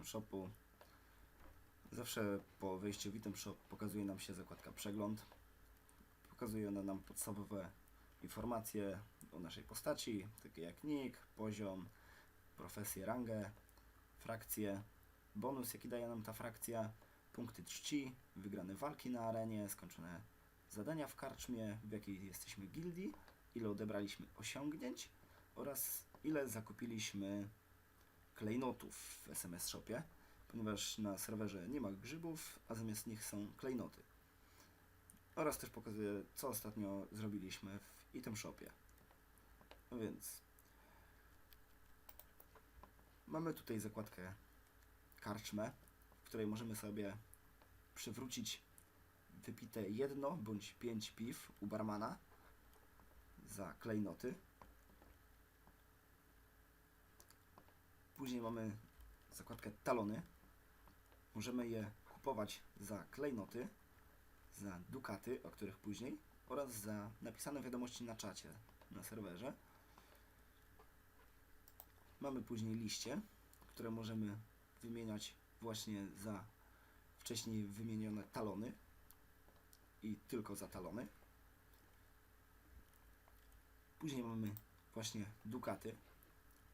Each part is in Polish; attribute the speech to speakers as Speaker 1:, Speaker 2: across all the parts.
Speaker 1: item shopu. Zawsze po wejściu w item shop pokazuje nam się zakładka przegląd. Pokazuje ona nam podstawowe informacje o naszej postaci, takie jak nick, poziom, profesję, rangę, frakcję, bonus jaki daje nam ta frakcja, punkty czci, wygrane walki na arenie, skończone zadania w karczmie, w jakiej jesteśmy gildii, ile odebraliśmy osiągnięć oraz ile zakupiliśmy klejnotów w SMS Shopie, ponieważ na serwerze nie ma grzybów, a zamiast nich są klejnoty. Oraz też pokazuje, co ostatnio zrobiliśmy w item shopie. No więc mamy tutaj zakładkę karczmę, w której możemy sobie przywrócić wypite jedno bądź pięć piw u barmana za klejnoty. Później mamy zakładkę talony. Możemy je kupować za klejnoty, za dukaty, o których później, oraz za napisane wiadomości na czacie na serwerze. Mamy później liście, które możemy wymieniać właśnie za wcześniej wymienione talony i tylko za talony. Później mamy właśnie dukaty.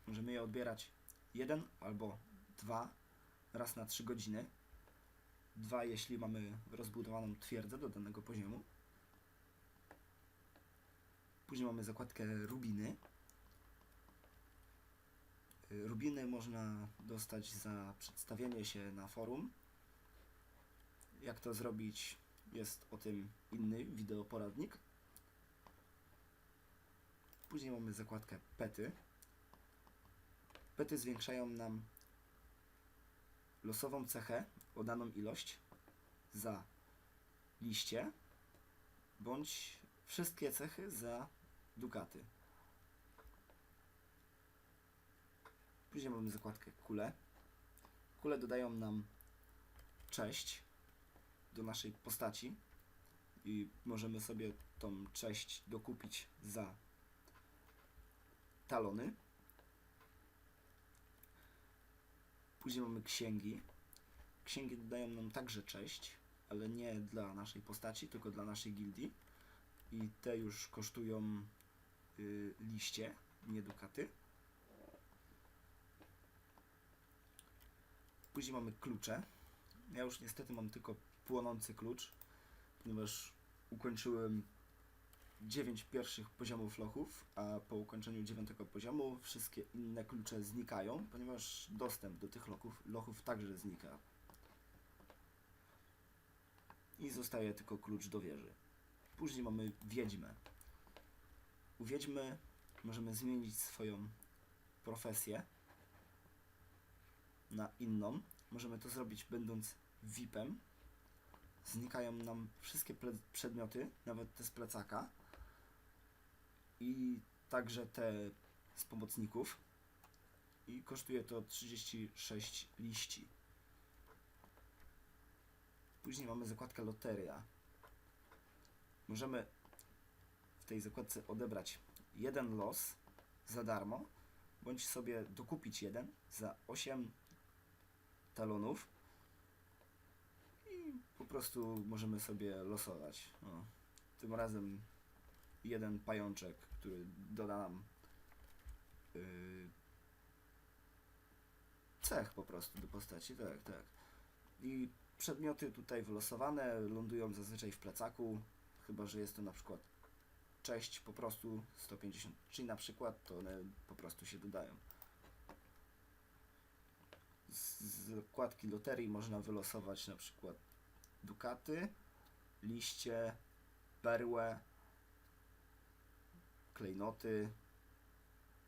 Speaker 1: Możemy je odbierać jeden albo dwa raz na trzy godziny. Dwa, jeśli mamy rozbudowaną twierdzę do danego poziomu. Później mamy zakładkę rubiny. Rubiny można dostać za przedstawienie się na forum. Jak to zrobić, jest o tym inny wideoporadnik. Później mamy zakładkę pety. Pety zwiększają nam losową cechę o daną ilość za liście bądź wszystkie cechy za dukaty. Później mamy zakładkę kule. Kule dodają nam cześć do naszej postaci i możemy sobie tą cześć dokupić za talony. Później mamy księgi. Księgi dodają nam także cześć, ale nie dla naszej postaci, tylko dla naszej gildii. I te już kosztują y, liście, nie dukaty. Później mamy klucze. Ja już niestety mam tylko płonący klucz, ponieważ ukończyłem 9 pierwszych poziomów lochów, a po ukończeniu 9 poziomu wszystkie inne klucze znikają, ponieważ dostęp do tych lochów, lochów także znika. I zostaje tylko klucz do wieży. Później mamy wiedźmę. U wiedźmy możemy zmienić swoją profesję na inną. Możemy to zrobić będąc VIP-em. Znikają nam wszystkie przedmioty, nawet te z plecaka. I także te z pomocników. I kosztuje to 36 liści. Później mamy zakładkę loteria. Możemy w tej zakładce odebrać jeden los za darmo, bądź sobie dokupić jeden za 8 talonów i po prostu możemy sobie losować. O, tym razem jeden pajączek, który doda nam yy, cech po prostu do postaci, tak, tak. I przedmioty tutaj wylosowane lądują zazwyczaj w plecaku, chyba że jest to na przykład cześć po prostu 150, czyli na przykład to one po prostu się dodają. Z z zakładki loterii można wylosować na przykład dukaty, liście, perłę, klejnoty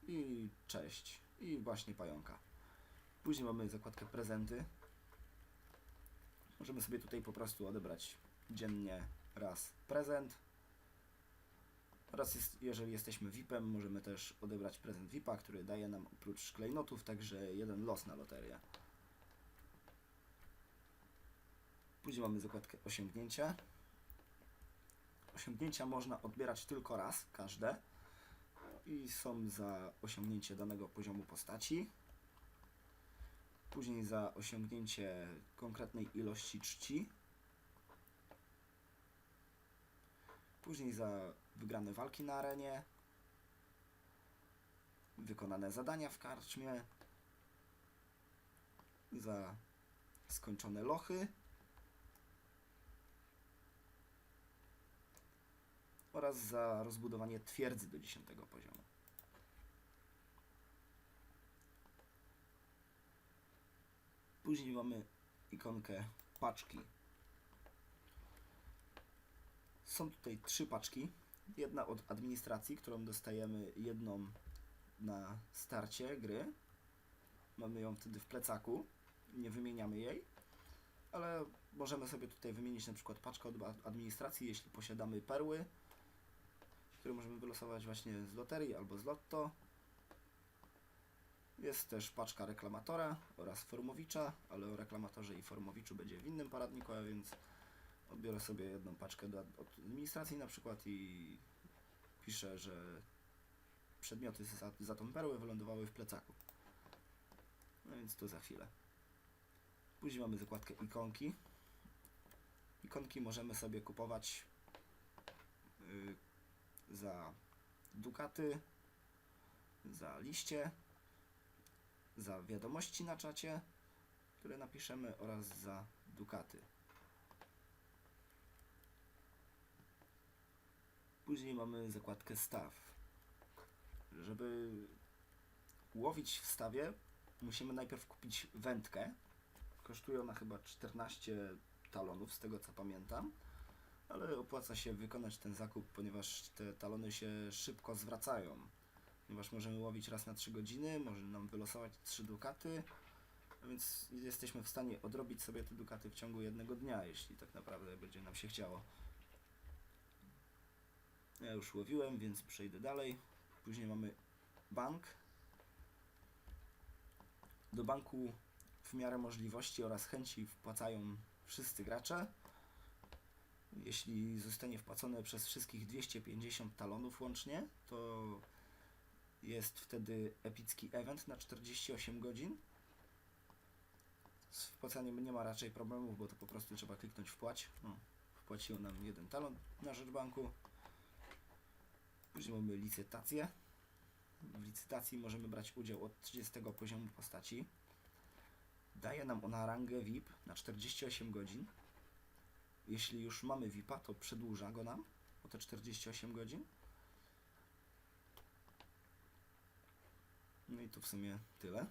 Speaker 1: i cześć. I właśnie pająka. Później mamy zakładkę prezenty. Możemy sobie tutaj po prostu odebrać dziennie raz prezent. Oraz jest, jeżeli jesteśmy VIP-em, możemy też odebrać prezent VIP-a, który daje nam oprócz klejnotów także jeden los na loterię. Później mamy zakładkę osiągnięcia. osiągnięcia można odbierać tylko raz, każde. I są za osiągnięcie danego poziomu postaci. Później za osiągnięcie konkretnej ilości czci. Później za wygrane walki na arenie. Wykonane zadania w karczmie. Za skończone lochy. Oraz za rozbudowanie twierdzy do 10 poziomu. Później mamy ikonkę paczki. Są tutaj trzy paczki. Jedna od administracji, którą dostajemy jedną na starcie gry. Mamy ją wtedy w plecaku. Nie wymieniamy jej. Ale możemy sobie tutaj wymienić na przykład paczkę od administracji, jeśli posiadamy perły które możemy wylosować właśnie z loterii albo z lotto. Jest też paczka reklamatora oraz formowicza, ale o reklamatorze i formowiczu będzie w innym poradniku, a więc odbiorę sobie jedną paczkę do, od administracji na przykład i piszę, że przedmioty za, za tą perłę wylądowały w plecaku. No więc to za chwilę. Później mamy zakładkę ikonki. Ikonki możemy sobie kupować yy, za dukaty, za liście, za wiadomości na czacie, które napiszemy oraz za dukaty. Później mamy zakładkę staw. Żeby łowić w stawie, musimy najpierw kupić wędkę. Kosztuje ona chyba 14 talonów, z tego co pamiętam ale opłaca się wykonać ten zakup, ponieważ te talony się szybko zwracają. Ponieważ możemy łowić raz na 3 godziny, może nam wylosować 3 dukaty, więc jesteśmy w stanie odrobić sobie te dukaty w ciągu jednego dnia, jeśli tak naprawdę będzie nam się chciało. Ja już łowiłem, więc przejdę dalej. Później mamy bank. Do banku w miarę możliwości oraz chęci wpłacają wszyscy gracze. Jeśli zostanie wpłacone przez wszystkich 250 talonów łącznie, to jest wtedy epicki event na 48 godzin. Z wpłacaniem nie ma raczej problemów, bo to po prostu trzeba kliknąć wpłać. No, wpłaciło nam jeden talon na rzecz banku. Później mamy licytację. W licytacji możemy brać udział od 30 poziomu postaci. Daje nam ona rangę VIP na 48 godzin. Jeśli już mamy VIP-a, to przedłuża go nam o te 48 godzin. No i to w sumie tyle.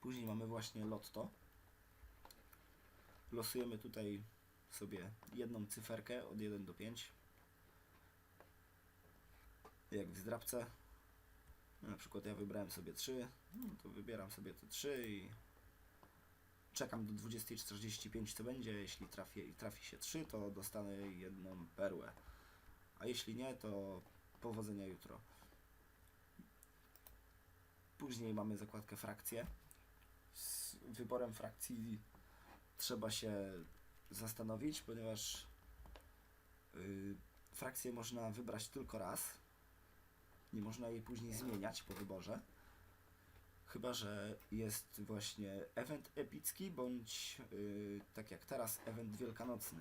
Speaker 1: Później mamy właśnie lotto. Losujemy tutaj sobie jedną cyferkę od 1 do 5. Jak w zdrabce. Na przykład ja wybrałem sobie 3, no to wybieram sobie te 3 i czekam do 20.45 co będzie, jeśli trafi, trafi się 3, to dostanę jedną perłę. A jeśli nie, to powodzenia jutro. Później mamy zakładkę frakcje. Z wyborem frakcji trzeba się zastanowić, ponieważ yy, frakcję można wybrać tylko raz. Nie można jej później zmieniać po wyborze. Chyba, że jest właśnie event epicki, bądź yy, tak jak teraz, event wielkanocny.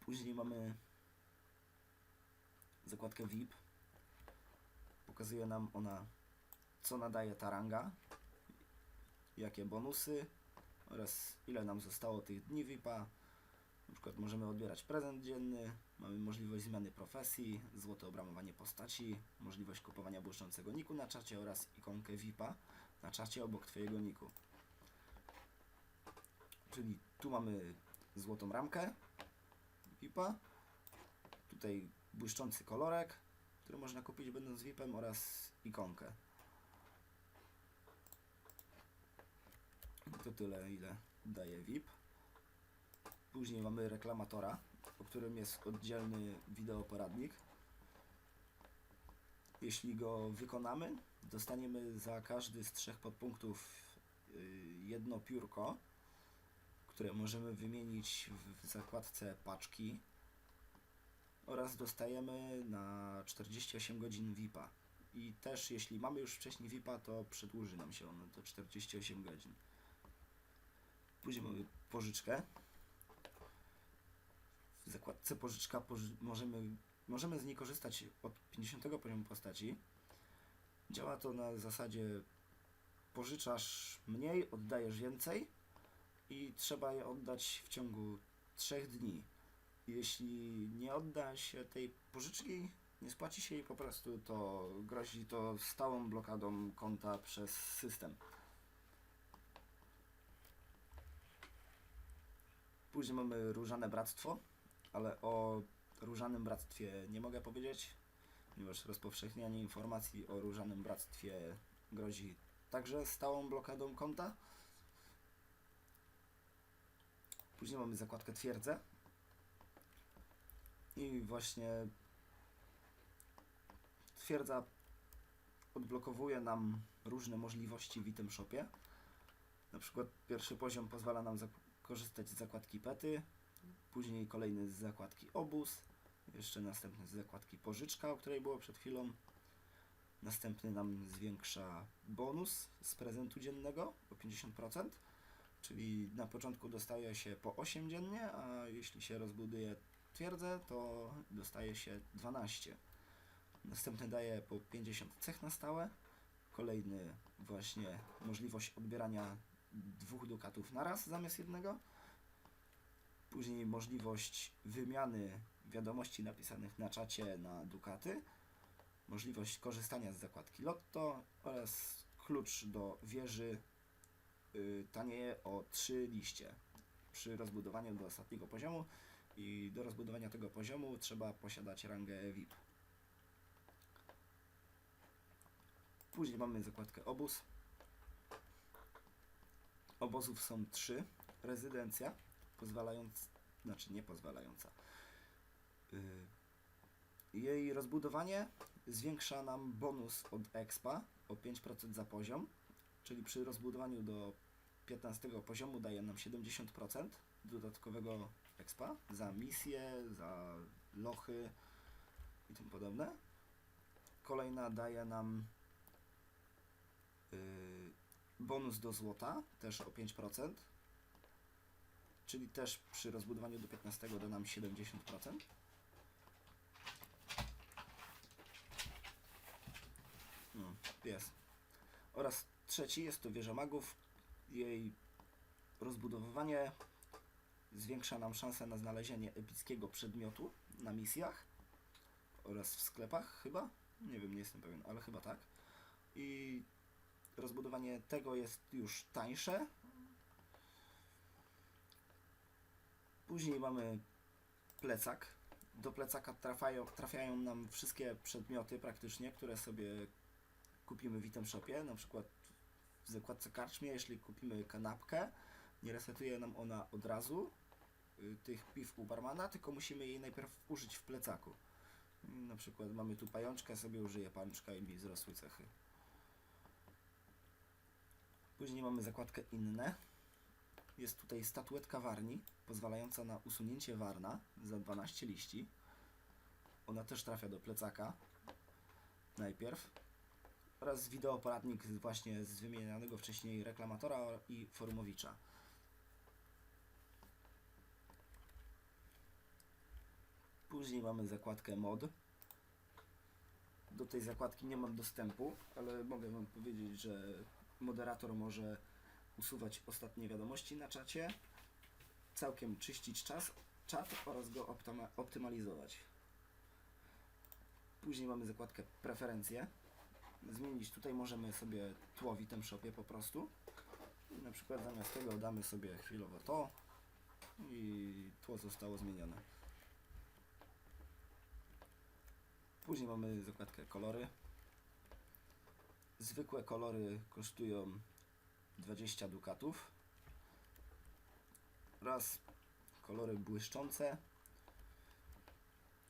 Speaker 1: Później mamy zakładkę VIP. Pokazuje nam ona, co nadaje ta ranga, jakie bonusy oraz ile nam zostało tych dni VIP-a. Na przykład możemy odbierać prezent dzienny, mamy możliwość zmiany profesji, złote obramowanie postaci, możliwość kupowania błyszczącego niku na czacie oraz ikonkę VIP-a na czacie obok Twojego niku. Czyli tu mamy złotą ramkę VIP-a, tutaj błyszczący kolorek, który można kupić będąc VIP-em oraz ikonkę. To tyle, ile daje VIP. Później mamy reklamatora, o którym jest oddzielny wideoporadnik. Jeśli go wykonamy, dostaniemy za każdy z trzech podpunktów yy, jedno piórko, które możemy wymienić w zakładce paczki oraz dostajemy na 48 godzin VIP-a. I też jeśli mamy już wcześniej VIP-a, to przedłuży nam się ono do 48 godzin. Później mamy pożyczkę. W zakładce pożyczka poży możemy, możemy z niej korzystać od 50 poziomu postaci. Działa to na zasadzie pożyczasz mniej, oddajesz więcej i trzeba je oddać w ciągu 3 dni. Jeśli nie odda się tej pożyczki, nie spłaci się jej po prostu, to grozi to stałą blokadą konta przez system. Później mamy Różane Bractwo, ale o Różanym Bractwie nie mogę powiedzieć, ponieważ rozpowszechnianie informacji o Różanym Bractwie grozi także stałą blokadą konta. Później mamy zakładkę Twierdze. I właśnie twierdza odblokowuje nam różne możliwości w item shopie. Na przykład pierwszy poziom pozwala nam korzystać z zakładki pety, później kolejny z zakładki obóz, jeszcze następny z zakładki pożyczka, o której było przed chwilą. Następny nam zwiększa bonus z prezentu dziennego o 50%, czyli na początku dostaje się po 8 dziennie, a jeśli się rozbuduje twierdzę, to dostaje się 12. Następny daje po 50 cech na stałe. Kolejny właśnie możliwość odbierania dwóch dukatów na raz zamiast jednego. Później możliwość wymiany wiadomości napisanych na czacie na dukaty. Możliwość korzystania z zakładki Lotto oraz klucz do wieży y, tanieje o 3 liście przy rozbudowaniu do ostatniego poziomu i do rozbudowania tego poziomu trzeba posiadać rangę VIP. Później mamy zakładkę obóz. Obozów są trzy. Rezydencja, pozwalając, znaczy nie pozwalająca. Yy, jej rozbudowanie zwiększa nam bonus od expa o 5% za poziom, czyli przy rozbudowaniu do 15 poziomu daje nam 70% dodatkowego expa za misje, za lochy i tym podobne. Kolejna daje nam yy, bonus do złota, też o 5%, czyli też przy rozbudowaniu do 15 da nam 70%. No, jest. Oraz trzeci jest to wieża magów. Jej rozbudowywanie zwiększa nam szansę na znalezienie epickiego przedmiotu na misjach oraz w sklepach chyba. Nie wiem, nie jestem pewien, ale chyba tak. I rozbudowanie tego jest już tańsze. Później mamy plecak. Do plecaka trafiają, trafiają nam wszystkie przedmioty praktycznie, które sobie kupimy w item shopie. Na przykład w zakładce karczmie, jeśli kupimy kanapkę, nie resetuje nam ona od razu y, tych piw u barmana, tylko musimy jej najpierw użyć w plecaku. Na przykład mamy tu pajączkę, sobie użyję pajączka i mi wzrosły cechy. Później mamy zakładkę inne. Jest tutaj statuetka warni, pozwalająca na usunięcie warna za 12 liści. Ona też trafia do plecaka. Najpierw. Oraz wideoporadnik właśnie z wymienianego wcześniej reklamatora i forumowicza. Później mamy zakładkę mod. Do tej zakładki nie mam dostępu, ale mogę Wam powiedzieć, że moderator może usuwać ostatnie wiadomości na czacie, całkiem czyścić czas, czat oraz go optyma, optymalizować. Później mamy zakładkę preferencje. Zmienić tutaj możemy sobie tło w item shopie po prostu. I na przykład zamiast tego damy sobie chwilowo to i tło zostało zmienione. Później mamy zakładkę kolory. Zwykłe kolory kosztują 20 dukatów. Oraz kolory błyszczące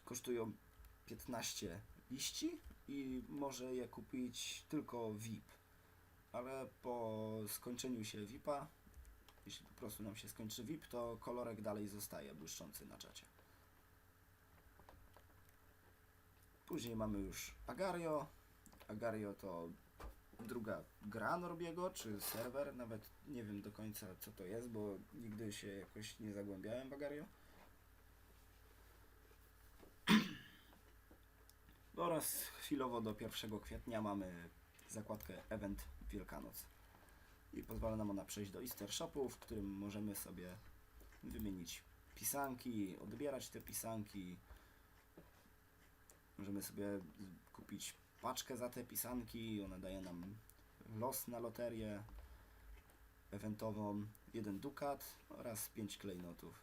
Speaker 1: kosztują 15 liści i może je kupić tylko VIP. ale po skończeniu się VIP-a, jeśli po prostu nam się skończy VIP, to kolorek dalej zostaje błyszczący na czacie. Później mamy już Agario. Agario to druga gra Norbiego, czy serwer, nawet nie wiem do końca co to jest, bo nigdy się jakoś nie zagłębiałem w Agario. Oraz chwilowo do 1 kwietnia mamy zakładkę Event Wielkanoc. I pozwala nam ona przejść do Easter Shopu, w którym możemy sobie wymienić pisanki, odbierać te pisanki. Możemy sobie kupić paczkę za te pisanki, ona daje nam los na loterię eventową, jeden dukat oraz 5 klejnotów.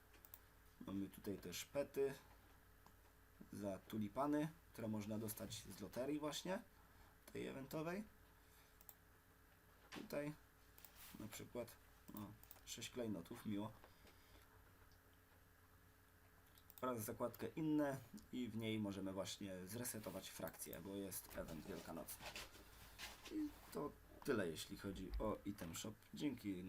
Speaker 1: Mamy tutaj też pety za tulipany, które można dostać z loterii właśnie, tej eventowej. Tutaj na przykład no, 6 klejnotów, miło. Oraz zakładkę inne i w niej możemy właśnie zresetować frakcję, bo jest event wielkanocny. I to tyle jeśli chodzi o item shop. Dzięki.